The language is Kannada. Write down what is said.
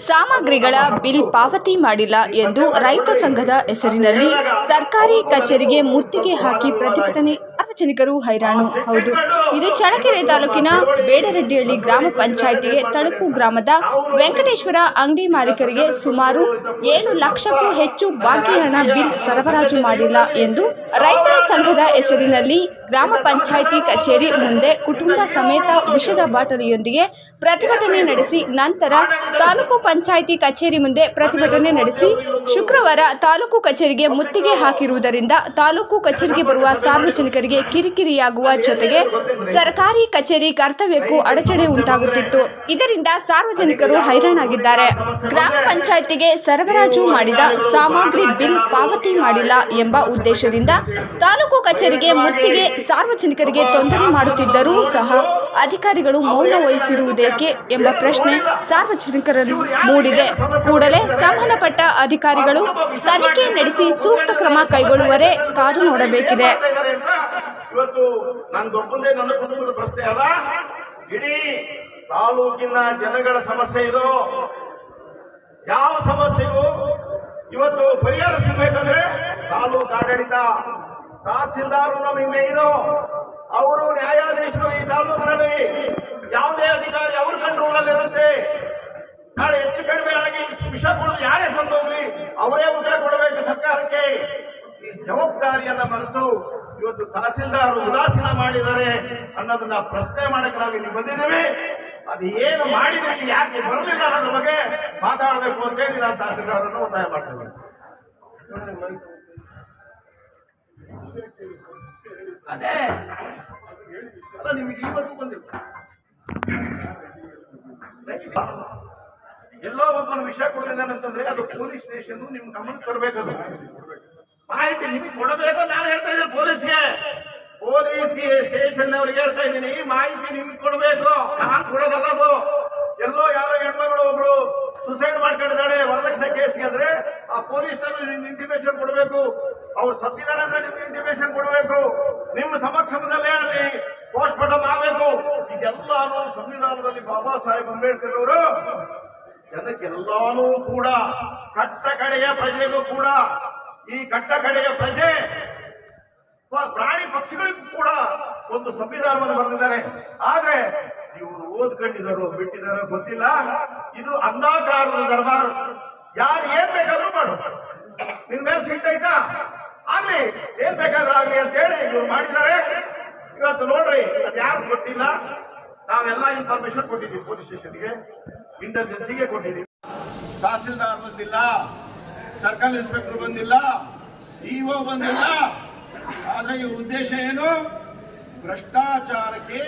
ಸಾಮಗ್ರಿಗಳ ಬಿಲ್ ಪಾವತಿ ಮಾಡಿಲ್ಲ ಎಂದು ರೈತ ಸಂಘದ ಹೆಸರಿನಲ್ಲಿ ಸರ್ಕಾರಿ ಕಚೇರಿಗೆ ಮುತ್ತಿಗೆ ಹಾಕಿ ಪ್ರತಿಭಟನೆ ಸಾರ್ವಜನಿಕರು ಹೈರಾಣು. ಹೌದು. ಇದು ಚಳ್ಳಕೆರೆ ತಾಲೂಕಿನ ಬೇಡರೆಡ್ಡಿಹಳ್ಳಿ ಗ್ರಾಮ ಪಂಚಾಯಿತಿಗೆ ತಳುಕು ಗ್ರಾಮದ ವೆಂಕಟೇಶ್ವರ ಅಂಗಡಿ ಮಾಲೀಕರಿಗೆ ಸುಮಾರು ಏಳು ಲಕ್ಷಕ್ಕೂ ಹೆಚ್ಚು ಬಾಕಿ ಹಣ ಬಿಲ್ ಸರಬರಾಜು ಮಾಡಿಲ್ಲ ಎಂದು ರೈತ ಸಂಘದ ಹೆಸರಿನಲ್ಲಿ ಗ್ರಾಮ ಪಂಚಾಯಿತಿ ಕಚೇರಿ ಮುಂದೆ ಕುಟುಂಬ ಸಮೇತ ವಿಷದ ಬಾಟಲಿಯೊಂದಿಗೆ ಪ್ರತಿಭಟನೆ ನಡೆಸಿ ನಂತರ ತಾಲೂಕು ಪಂಚಾಯಿತಿ ಕಚೇರಿ ಮುಂದೆ ಪ್ರತಿಭಟನೆ ನಡೆಸಿ ಶುಕ್ರವಾರ ತಾಲೂಕು ಕಚೇರಿಗೆ ಮುತ್ತಿಗೆ ಹಾಕಿರುವುದರಿಂದ ತಾಲೂಕು ಕಚೇರಿಗೆ ಬರುವ ಸಾರ್ವಜನಿಕರಿಗೆ ಕಿರಿಕಿರಿಯಾಗುವ ಜೊತೆಗೆ ಸರ್ಕಾರಿ ಕಚೇರಿ ಕರ್ತವ್ಯಕ್ಕೂ ಅಡಚಣೆ ಉಂಟಾಗುತ್ತಿತ್ತು. ಇದರಿಂದ ಸಾರ್ವಜನಿಕರು ಹೈರಾಣಾಗಿದ್ದಾರೆ. ಗ್ರಾಮ ಪಂಚಾಯಿತಿಗೆ ಸರಬರಾಜು ಮಾಡಿದ ಸಾಮಗ್ರಿ ಬಿಲ್ ಪಾವತಿ ಮಾಡಿಲ್ಲ ಎಂಬ ಉದ್ದೇಶದಿಂದ ತಾಲೂಕು ಕಚೇರಿಗೆ ಮುತ್ತಿಗೆ ಸಾರ್ವಜನಿಕರಿಗೆ ತೊಂದರೆ ಮಾಡುತ್ತಿದ್ದರೂ ಸಹ ಅಧಿಕಾರಿಗಳು ಮೌನ ವಹಿಸಿರುವುದೇಕೆ ಎಂಬ ಪ್ರಶ್ನೆ ಸಾರ್ವಜನಿಕರನ್ನು ಮೂಡಿದೆ. ಕೂಡಲೇ ಸಂಬಂಧಪಟ್ಟ ಅಧಿಕಾರಿಗಳು ತನಿಖೆ ನಡೆಸಿ ಸೂಕ್ತ ಕ್ರಮ ಕೈಗೊಳ್ಳುವರೆ ಕಾದು ನೋಡಬೇಕಿದೆ. ಇವತ್ತು ನಂದೊಬ್ಬಂದೇ ನನ್ನ ಕುಟುಂಬದ ಪ್ರಶ್ನೆ ಅಲ್ಲ. ಇಡೀ ತಾಲೂಕಿನ ಜನಗಳ ಸಮಸ್ಯೆ ಇದು. ಯಾವ ಸಮಸ್ಯೆಗೂ ಇವತ್ತು ಪರಿಹಾರ ಸಿಗ್ಬೇಕಂದ್ರೆ ತಾಲೂಕು ಆಡಳಿತ ತಹಸೀಲ್ದಾರ್ ನಮಗೆ ಇದು ಅವರು ನ್ಯಾಯಾಧೀಶರು ಈ ತಾಲೂಕಿನಲ್ಲಿ ಯಾವುದೇ ಅಧಿಕಾರಿ ಅವ್ರ ಕಂಟ್ರೋಲ್ ಅಲ್ಲಿ ಇರುತ್ತೆ. ನಾಳೆ ಹೆಚ್ಚು ಕಡಿಮೆ ಆಗಿ ವಿಷ ಕೊಡೋದು ಯಾರೇ ಸಂದೋಗ್ಲಿ ಅವರೇ ಉತ್ತರ ಕೊಡಬೇಕು ಸರ್ಕಾರಕ್ಕೆ. ಜವಾಬ್ದಾರಿಯನ್ನ ಮರೆತು ಇವತ್ತು ತಹಸೀಲ್ದಾರ್ ಉದಾಸೀನ ಮಾಡಿದ್ದಾರೆ ಅನ್ನೋದನ್ನ ಪ್ರಶ್ನೆ ಮಾಡಕ್ಕೆ ನಾವು ಇಲ್ಲಿ ಬಂದಿದ್ದೀವಿ. ಅದು ಏನು ಮಾಡಿದ್ರೆ ಯಾಕೆ ಬರಲಿಲ್ಲ ಅನ್ನೋದ್ರ ಬಗ್ಗೆ ಮಾತಾಡಬೇಕು ಅಂತ ಹೇಳಿ ನಾನು ತಹಸೀಲ್ದಾರನ್ನು ಒತ್ತಾಯ ಮಾಡ್ತೇನೆ ಅದೇ. ಅಲ್ಲ, ನಿಮಗೆ ಇವತ್ತು ಬಂದಿಲ್ಲ. ಎಲ್ಲೋ ಒಬ್ಬನ ವಿಷಯ ಕೊಡ್ತಿದ್ದಾನೆ ಅಂತಂದ್ರೆ ಅದು ಪೊಲೀಸ್ ಸ್ಟೇಷನ್ ನಿಮ್ ಗಮನಕ್ಕೆ ತರಬೇಕದು ಮಾಹಿತಿ ನಿಮಗೆ ಕೊಡಬೇಕು ನಾನು ಹೇಳ್ತಾ ಇದ್ದೇನೆ ಪೊಲೀಸ್ಗೆ. ಪೊಲೀಸ್ ಸ್ಟೇಷನ್ ಅವ್ರಿಗೆ ಹೇಳ್ತಾ ಇದ್ದೀನಿ, ಮಾಹಿತಿ ನಿಮ್ಗೆ ಕೊಡಬೇಕು, ನಾನು ಕೊಡೋದಲ್ಲದು ಎಲ್ಲೋ ಯಾರೋ ಹೆಣ್ಮಗಳು ಒಬ್ಳು ಸುಸೈಡ್ ಮಾಡ್ಕೊಂಡಿದ್ದಾಳೆ ವರದಕ್ಷಿಣೆ ಕೇಸ್ಗೆ ಅಂದ್ರೆ ಆ ಪೊಲೀಸ್ ನಿಮ್ಗೆ ಇಂಟಿಮೇಷನ್ ಕೊಡಬೇಕು. ಅವ್ರು ಸತ್ತಿದ್ದಾರೆ ಅಂದ್ರೆ ನಿಮ್ಗೆ ಇಂಟಿಮೇಷನ್ ಕೊಡಬೇಕು. ನಿಮ್ಮ ಸಮಕ್ಷಮದಲ್ಲೇ ಅಲ್ಲಿ ಪೋಸ್ಟ್ ಮಾರ್ಟಮ್ ಆಗಬೇಕು. ಇದೆಲ್ಲಾನು ಸಂವಿಧಾನದಲ್ಲಿ ಬಾಬಾ ಸಾಹೇಬ್ ಅಂಬೇಡ್ಕರ್ ಅವರು ಜನಕ್ಕೆಲ್ಲಾನು ಕೂಡ, ಕಟ್ಟ ಕಡೆಯ ಪ್ರಜೆಗೂ ಕೂಡ ಈ ಘಟ್ಟ ಕಡೆಯ ಪ್ರಜೆ ಪ್ರಾಣಿ ಪಕ್ಷಿಗಳಿಗೂ ಕೂಡ ಒಂದು ಸಂವಿಧಾನವನ್ನು ಬರೆದಿದ್ದಾರೆ. ಆದ್ರೆ ಇವರು ಓದ್ಕೊಂಡಿದ್ದಾರೋ ಬಿಟ್ಟಿದಾರೋ ಗೊತ್ತಿಲ್ಲ. ಇದು ಅಂಧಾಕಾರದ ದರ್ಬಾರ್. ಯಾರು ಏನ್ ಬೇಕಾದ್ರೂ ಮಾಡು. ನಿನ್ ಮೇಲೆ ಸೀಟ್ ಐತಾ ಆಗ್ಲಿ, ಏನ್ ಬೇಕಾದ್ರೂ ಆಗ್ಲಿ ಅಂತ ಹೇಳಿ ಇವ್ರು ಮಾಡಿದ್ದಾರೆ. ಇವತ್ತು ನೋಡ್ರಿ, ಅದು ಯಾರು ಗೊತ್ತಿಲ್ಲ ನಾವೆಲ್ಲ ಇನ್ಫಾರ್ಮೇಶನ್ ಕೊಟ್ಟಿದ್ದೀವಿ ಪೊಲೀಸ್ ಸ್ಟೇಷನ್ಗೆ. ಇಂಟೆಲಿಜೆನ್ಸಿಗೆ ಕೊಟ್ಟಿದ್ದೀವಿ. ತಹಸೀಲ್ದಾರ್ ಬಂದಿಲ್ಲ. ಸರ್ಕಲ್ ಇನ್ಸ್ಪೆಕ್ಟರ್ ಬಂದಿಲ್ಲ ಇಒ ಬಂದಿಲ್ಲ. ಆದ್ರೆ ಈ ಉದ್ದೇಶ ಏನು? ಭ್ರಷ್ಟಾಚಾರಕ್ಕೆ